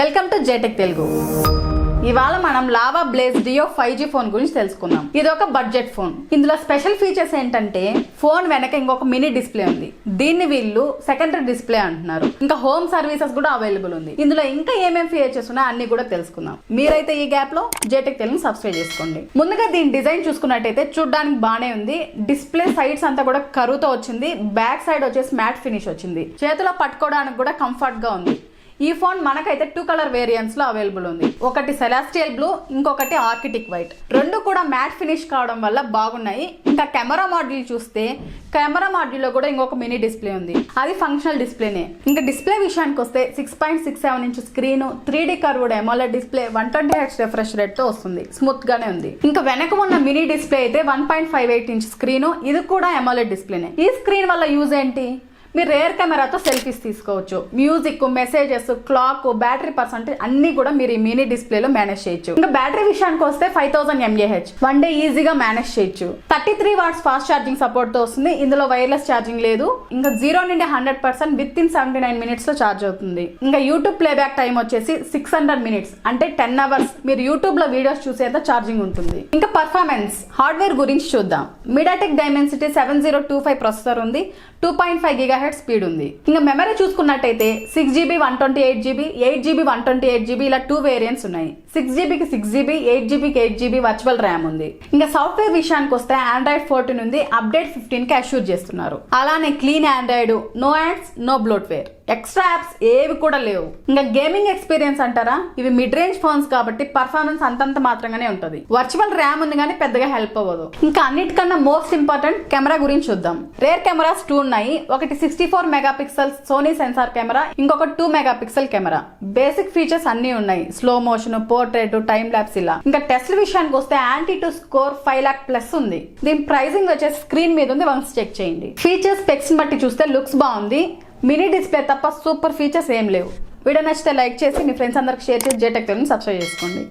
Welcome to జేటెక్ Telugu ఇవాళ మనం Lava Blaze Duo five G phone గురించి తెలుసుకుందాం. ఇది ఒక బడ్జెట్ ఫోన్. ఇందులో స్పెషల్ ఫీచర్స్ ఏంటంటే ఫోన్ వెనక ఇంకొక మినీ డిస్ప్లే ఉంది. దీన్ని వీళ్ళు సెకండరీ డిస్ప్లే అంటున్నారు. ఇంకా హోమ్ సర్వీసెస్ కూడా అవైలబుల్ ఉంది. ఇందులో ఇంకా ఏమేం ఫీచర్స్ ఉన్నాయో అన్ని కూడా తెలుసుకుందాం. మీరైతే ఈ గ్యాప్లో జేటెక్ తెలుగు సబ్స్క్రైబ్ చేసుకోండి. ముందుగా దీని డిజైన్ చూసుకున్నట్టయితే చూడడానికి బాగానే ఉంది. డిస్ప్లే సైడ్స్ అంతా కూడా కరువుతో వచ్చింది. బ్యాక్ సైడ్ వచ్చేసి మ్యాట్ ఫినిష్ వచ్చింది. చేతిలో పట్టుకోవడానికి కూడా కంఫర్ట్గా ఉంది. ఈ ఫోన్ మనకైతే టూ కలర్ వేరియంట్స్లో అవైలబుల్ ఉంది. ఒకటి సెలాస్టియల్ బ్లూ ఇంకొకటి ఆర్కిటిక్ వైట్ రెండు కూడా మ్యాట్ ఫినిష్ కావడం వల్ల బాగున్నాయి. ఇంకా కెమెరా మాడ్యూల్ చూస్తే కెమెరా మాడ్యూల్లో కూడా ఇంకొక మినీ డిస్ప్లే ఉంది. అది ఫంక్షనల్ డిస్ప్లేనే ఇంకా డిస్ప్లే విషయానికి వస్తే six point six seven inch screen three D curved AMOLED display one twenty H refresh రేట్తో వస్తుంది. స్మూత్ గానే ఉంది. ఇంకా వెనక ఉన్న మినీ డిస్ప్లే అయితే one point five eight inch screen ఇది కూడా ఎమోలెడ్ డిస్ప్లేనే ఈ స్క్రీన్ వల్ల యూజ్ ఏంటి? మీరు రేర్ కెమెరాతో సెల్ఫీస్ తీసుకోవచ్చు. Music messages clock battery percentage అన్ని కూడా మీరు ఈ మినీ డిస్ప్లేలో మేనేజ్ చేయొచ్చు. ఇంకా బ్యాటరీ విషయానికి వస్తే five thousand mAh one day ఈజీగా మేనేజ్ చేయొచ్చు. Thirty three watts fast charging సపోర్ట్తో వస్తుంది. ఇందులో వైర్లెస్ ఛార్జింగ్ లేదు. ఇంకా జీరో నుండి hundred percent with in seventy nine మినిట్స్లో ఛార్జ్ అవుతుంది. ఇంకా యూట్యూబ్ ప్లేబ్యాక్ టైం వచ్చేసి సిక్స్ హండ్రెడ్ మినిట్స్ అంటే టెన్ అవర్స్ మీరు యూట్యూబ్లో వీడియోస్ చూసేంత ఛార్జింగ్ ఉంటుంది. ఇంకా పర్ఫార్మెన్స్ హార్డ్వేర్ గురించి చూద్దాం. MediaTek Dimensity seven zero two five processor ఉంది. టూ పాయింట్ ఫైవ్ గిగా హెడ్ స్పీడ్ ఉంది. ఇంకా మెమరీ చూసుకున్నట్టయితే six GB one twenty eight GB eight GB one twenty eight GB ఇలా టూ వేరియంట్స్ ఉన్నాయి. సిక్స్ జీబీకి సిక్స్ జీబీ ఎయిట్ జీబీకి eight GB virtual RAM ఉంది. ఇంకా సాఫ్ట్వేర్ విషయానికి వస్తే ఆండ్రాయిడ్ ఫోర్టీన్ ఉంది. అప్డేట్ ఫిఫ్టీన్కి అష్యూర్ చేస్తున్నారు. అలానే clean Android no ads no bloatware extra apps ఏవి కూడా లేవు. ఇంకా గేమింగ్ ఎక్స్పీరియన్స్ అంటారా? ఇవి మిడ్ రేంజ్ ఫోన్స్ కాబట్టి పర్ఫార్మెన్స్ అంతంత మాత్రంగానే ఉంటుంది. వర్చువల్ ర్యామ్ ఉంది కానీ పెద్దగా హెల్ప్ అవ్వదు. ఇంకా అన్నిటికన్నా మోస్ట్ ఇంపార్టెంట్ కెమెరా గురించి చూద్దాం. రేర్ కెమెరాస్ టూ ఉన్నాయి. ఒకటి sixty four mega pixel Sony sensor camera ఇంకొక two mega pixel camera. Basic features అన్ని ఉన్నాయి. Slow motion portrait time lapse ఇలా. ఇంకా టెస్ట్ విషయానికి వస్తే AnTuTu score five lakh plus ఉంది. దీని ప్రైసింగ్ వచ్చేసి స్క్రీన్ మీద ఉంది వన్స్ చెక్ చేయండి. ఫీచర్స్ స్పెక్స్ బట్టి చూస్తే లుక్స్ బాగుంది. మినీ డిస్ప్లే తప్ప సూపర్ ఫీచర్స్ ఏం లేవు. వీడియో నచ్చితే లైక్ చేసి మీ ఫ్రెండ్స్ అందరికి షేర్ చేసి జేటెక్ సబ్స్క్రైబ్ చేసుకోండి.